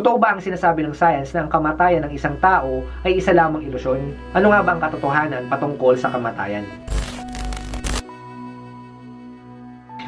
Totoo ba ang sinasabi ng science na ang kamatayan ng isang tao ay isa lamang ilusyon? Ano nga ba ang katotohanan patungkol sa kamatayan?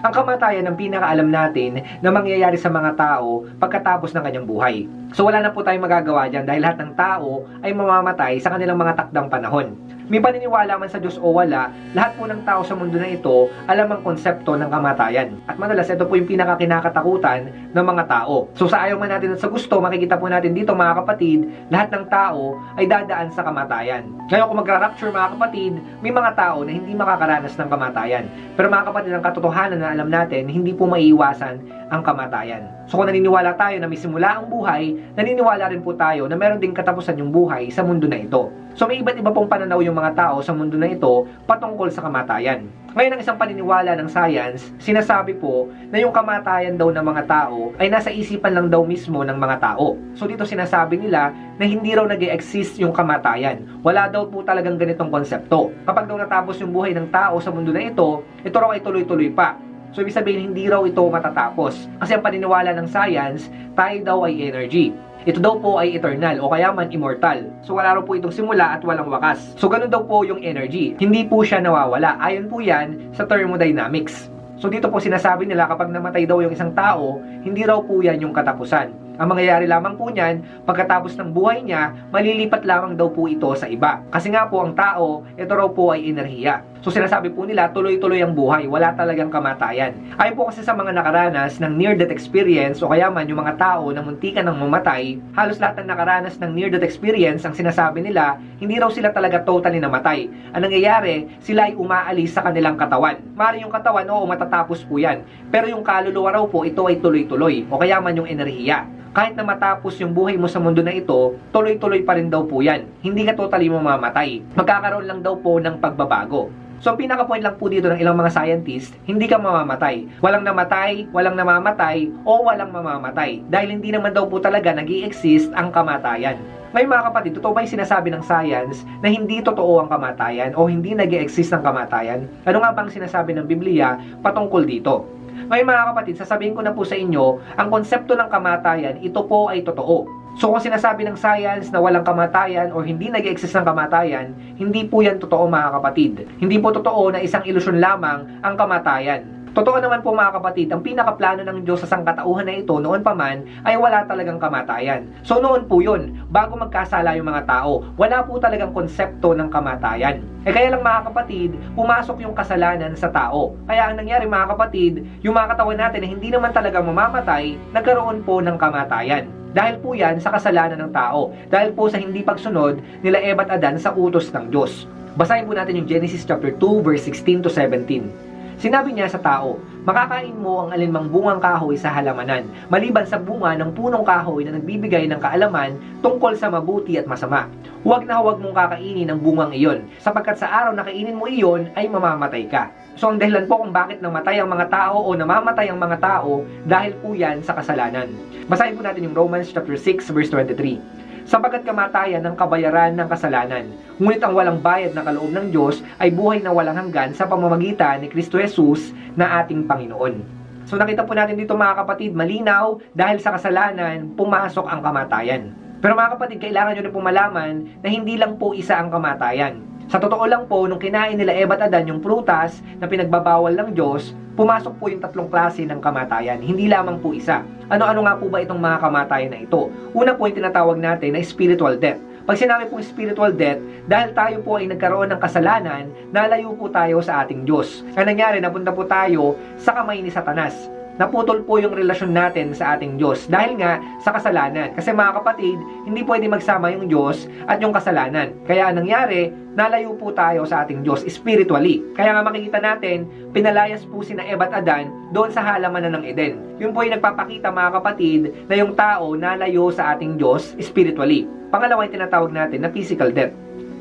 Ang kamatayan ang pinakaalam natin na mangyayari sa mga tao pagkatapos ng kanyang buhay. So wala na po tayong magagawa dyan dahil lahat ng tao ay mamamatay sa kanilang mga takdang panahon. May paniniwala man sa Diyos o wala, lahat po ng tao sa mundo na ito alam ang konsepto ng kamatayan. At madalas ito po yung pinakakinakatakutan ng mga tao. So sa ayaw man natin at sa gusto, makikita po natin dito mga kapatid, lahat ng tao ay dadaan sa kamatayan. Ngayon kung magra-rapture mga kapatid, may mga tao na hindi makakaranas ng kamatayan. Pero mga kapatid, ang katotohanan na alam natin, hindi po maiiwasan ang kamatayan. So kung naniniwala tayo na may simula ang buhay, naniniwala rin po tayo na meron ding katapusan yung buhay sa mundo na ito. So may iba't iba pong pananaw yung mga tao sa mundo na ito patungkol sa kamatayan. Ngayon ang isang paniniwala ng science, sinasabi po na yung kamatayan daw ng mga tao ay nasa isipan lang daw mismo ng mga tao. So dito sinasabi nila na hindi raw nag exist yung kamatayan. Wala daw po talagang ganitong konsepto. Kapag daw natapos yung buhay ng tao sa mundo na ito, ito raw ay tuloy-tuloy pa. So, ibig sabihin, hindi raw ito matatapos. Kasi ang paniniwala ng science, tayo daw ay energy. Ito daw po ay eternal o kaya man immortal. So wala raw po itong simula at walang wakas. So ganun daw po yung energy. Hindi po siya nawawala. Ayon po yan sa thermodynamics. So dito po sinasabi nila kapag namatay daw yung isang tao, hindi raw po yan yung katapusan. Ang mangyayari lamang po niyan, pagkatapos ng buhay niya, malilipat lamang daw po ito sa iba. Kasi nga po ang tao, ito raw po ay enerhiya. So sinasabi po nila, tuloy-tuloy ang buhay, wala talagang kamatayan. Ayon po kasi sa mga nakaranas ng near-death experience o kaya man yung mga tao na muntikan ng mamatay, halos lahat ng nakaranas ng near-death experience, ang sinasabi nila, hindi raw sila talaga totally namatay. Ang nangyayari, sila ay umaalis sa kanilang katawan. Mari yung katawan, oo, matatapos po yan. Pero yung kaluluwa raw po, ito ay tuloy-tuloy o kaya man yung enerhiya kahit na matapos yung buhay mo sa mundo na ito, tuloy-tuloy pa rin daw po yan. Hindi ka totally mamamatay. Magkakaroon lang daw po ng pagbabago. So, ang pinaka-point lang po dito ng ilang mga scientist, hindi ka mamamatay. Walang namatay, walang namamatay, o walang mamamatay. Dahil hindi naman daw po talaga nag exist ang kamatayan. Ngayon mga kapatid, totoo ba yung sinasabi ng science na hindi totoo ang kamatayan o hindi nag exist ang kamatayan? Ano nga bang sinasabi ng Biblia patungkol dito? Ngayon mga kapatid, sasabihin ko na po sa inyo, ang konsepto ng kamatayan, ito po ay totoo. So kung sinasabi ng science na walang kamatayan o hindi nag exist ng kamatayan, hindi po yan totoo mga kapatid. Hindi po totoo na isang ilusyon lamang ang kamatayan. Totoo naman po mga kapatid, ang pinakaplano ng Diyos sa sangkatauhan na ito noon pa man ay wala talagang kamatayan. So noon po yun, bago magkasala yung mga tao, wala po talagang konsepto ng kamatayan. Eh kaya lang mga kapatid, pumasok yung kasalanan sa tao. Kaya ang nangyari mga kapatid, yung mga katawan natin na hindi naman talaga mamamatay, nagkaroon po ng kamatayan. Dahil po yan sa kasalanan ng tao. Dahil po sa hindi pagsunod nila Eva at Adan sa utos ng Diyos. Basahin po natin yung Genesis chapter 2 verse 16 to 17. Sinabi niya sa tao, makakain mo ang alinmang bungang kahoy sa halamanan, maliban sa bunga ng punong kahoy na nagbibigay ng kaalaman tungkol sa mabuti at masama. Huwag na huwag mong kakainin ang bungang iyon, sapagkat sa araw na kainin mo iyon ay mamamatay ka. So ang dahilan po kung bakit namatay ang mga tao o namamatay ang mga tao dahil po yan sa kasalanan. Basahin po natin yung Romans chapter 6 verse 23 sapagkat kamatayan ng kabayaran ng kasalanan. Ngunit ang walang bayad na kaloob ng Diyos ay buhay na walang hanggan sa pamamagitan ni Kristo Jesus na ating Panginoon. So nakita po natin dito mga kapatid, malinaw dahil sa kasalanan, pumasok ang kamatayan. Pero mga kapatid, kailangan nyo na po malaman na hindi lang po isa ang kamatayan. Sa totoo lang po, nung kinain nila Eva Adan yung prutas na pinagbabawal ng Diyos, pumasok po yung tatlong klase ng kamatayan, hindi lamang po isa. Ano-ano nga po ba itong mga kamatayan na ito? Una po yung tinatawag natin na spiritual death. Pag sinabi pong spiritual death, dahil tayo po ay nagkaroon ng kasalanan, nalayo po tayo sa ating Diyos. Ang nangyari, napunta po tayo sa kamay ni Satanas naputol po yung relasyon natin sa ating Diyos dahil nga sa kasalanan. Kasi mga kapatid, hindi pwede magsama yung Diyos at yung kasalanan. Kaya nangyari, nalayo po tayo sa ating Diyos spiritually. Kaya nga makikita natin, pinalayas po si na Eva at Adan doon sa halamanan ng Eden. Yun po yung nagpapakita mga kapatid na yung tao nalayo sa ating Diyos spiritually. Pangalawa yung tinatawag natin na physical death.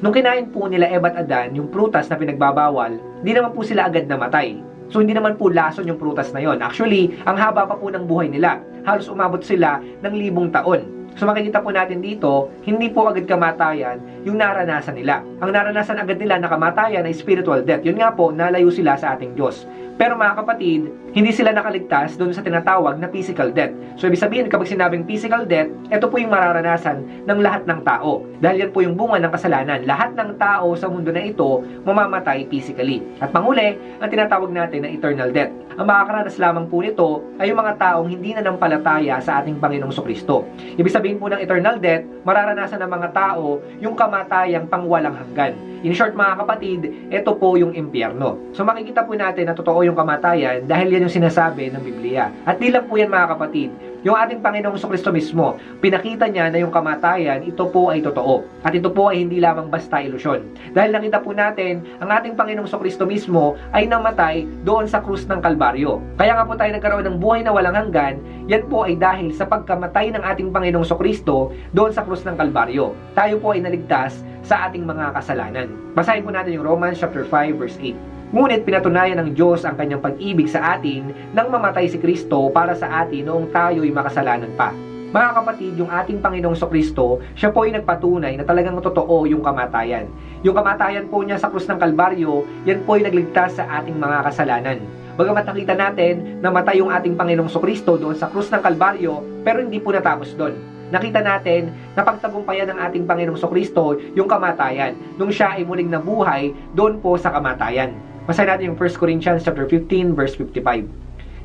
Nung kinain po nila Eva at Adan yung prutas na pinagbabawal, di naman po sila agad namatay So hindi naman po lason yung prutas na yon. Actually, ang haba pa po ng buhay nila. Halos umabot sila ng libong taon. So makikita po natin dito, hindi po agad kamatayan yung naranasan nila. Ang naranasan agad nila na kamatayan ay spiritual death. Yun nga po, nalayo sila sa ating Diyos. Pero mga kapatid, hindi sila nakaligtas doon sa tinatawag na physical death. So ibig sabihin, kapag sinabing physical death, ito po yung mararanasan ng lahat ng tao. Dahil yan po yung bunga ng kasalanan. Lahat ng tao sa mundo na ito mamamatay physically. At panguli, ang tinatawag natin na eternal death. Ang makakaranas lamang po nito ay yung mga taong hindi na nampalataya sa ating Panginoong Kristo. Ibig sabihin po ng eternal death, mararanasan ng mga tao yung kamatayang pangwalang hanggan. In short mga kapatid, ito po yung impyerno. So makikita po natin na totoo yung kamatayan dahil yan yung sinasabi ng Biblia. At di lang po yan mga kapatid, yung ating Panginoong Kristo mismo, pinakita niya na yung kamatayan, ito po ay totoo. At ito po ay hindi lamang basta ilusyon. Dahil nakita po natin, ang ating Panginoong Kristo mismo ay namatay doon sa krus ng Kalbaryo. Kaya nga po tayo nagkaroon ng buhay na walang hanggan, yan po ay dahil sa pagkamatay ng ating Panginoong Kristo doon sa krus ng Kalbaryo. Tayo po ay naligtas sa ating mga kasalanan. Basahin po natin yung Romans chapter 5 verse 8. Ngunit pinatunayan ng Diyos ang kanyang pag-ibig sa atin nang mamatay si Kristo para sa atin noong tayo'y makasalanan pa. Mga kapatid, yung ating Panginoong Kristo, siya po ay nagpatunay na talagang totoo yung kamatayan. Yung kamatayan po niya sa krus ng Kalbaryo, yan po ay nagligtas sa ating mga kasalanan. Bagamat nakita natin na matay yung ating Panginoong Kristo doon sa krus ng Kalbaryo, pero hindi po natapos doon. Nakita natin na pagtagumpayan ng ating Panginoong Kristo yung kamatayan nung siya ay muling nabuhay doon po sa kamatayan. Basahin natin yung 1 Corinthians chapter 15 verse 55.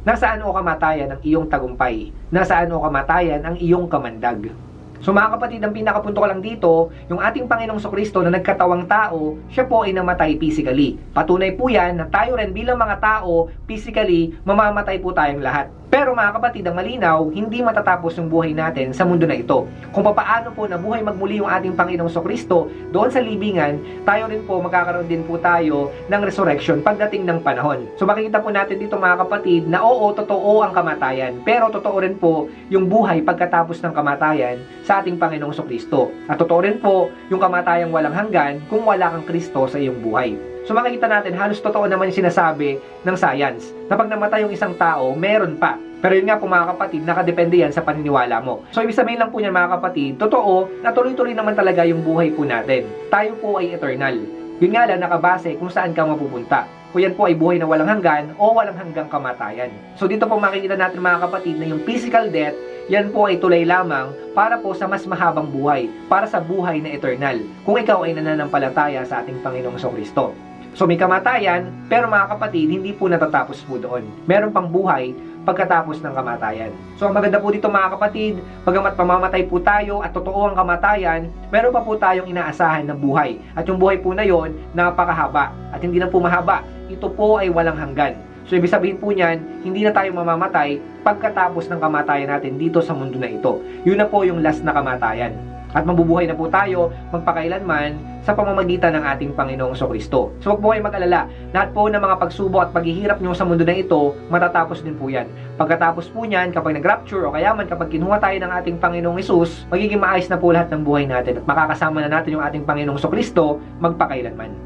Nasaan o kamatayan ang iyong tagumpay? Nasaan o kamatayan ang iyong kamandag? So mga kapatid, ang pinakapunto ko lang dito, yung ating Panginoong Kristo na nagkatawang tao, siya po ay namatay physically. Patunay po yan na tayo rin bilang mga tao, physically, mamamatay po tayong lahat. Pero mga kapatid, ang malinaw, hindi matatapos yung buhay natin sa mundo na ito. Kung papaano po nabuhay magmuli yung ating Panginoong Kristo doon sa libingan, tayo rin po magkakaroon din po tayo ng resurrection pagdating ng panahon. So makikita po natin dito mga kapatid na oo, totoo ang kamatayan. Pero totoo rin po yung buhay pagkatapos ng kamatayan sa ating Panginoong Kristo. At totoo rin po yung kamatayang walang hanggan kung wala kang Kristo sa iyong buhay. So makikita natin, halos totoo naman yung sinasabi ng science na pag namatay yung isang tao, meron pa. Pero yun nga po mga kapatid, nakadepende yan sa paniniwala mo. So ibig sabihin lang po niyan mga kapatid, totoo na tuloy-tuloy naman talaga yung buhay po natin. Tayo po ay eternal. Yun nga lang nakabase kung saan ka mapupunta. Kung yan po ay buhay na walang hanggan o walang hanggang kamatayan. So dito po makikita natin mga kapatid na yung physical death yan po ay tulay lamang para po sa mas mahabang buhay, para sa buhay na eternal, kung ikaw ay nananampalataya sa ating Panginoong Kristo. So may kamatayan, pero mga kapatid, hindi po natatapos po doon. Meron pang buhay pagkatapos ng kamatayan. So ang maganda po dito mga kapatid, pagamat pamamatay po tayo at totoo ang kamatayan, meron pa po tayong inaasahan na buhay. At yung buhay po na yon, napakahaba. At hindi na po mahaba, ito po ay walang hanggan. So ibig sabihin po niyan, hindi na tayo mamamatay pagkatapos ng kamatayan natin dito sa mundo na ito. Yun na po yung last na kamatayan. At mabubuhay na po tayo magpakailanman sa pamamagitan ng ating Panginoong Kristo. So huwag po kayong mag-alala. Lahat po ng mga pagsubok at paghihirap nyo sa mundo na ito, matatapos din po yan. Pagkatapos po niyan, kapag nag-rapture o kaya man kapag kinuha tayo ng ating Panginoong Isus, magiging maayos na po lahat ng buhay natin at makakasama na natin yung ating Panginoong Kristo magpakailanman.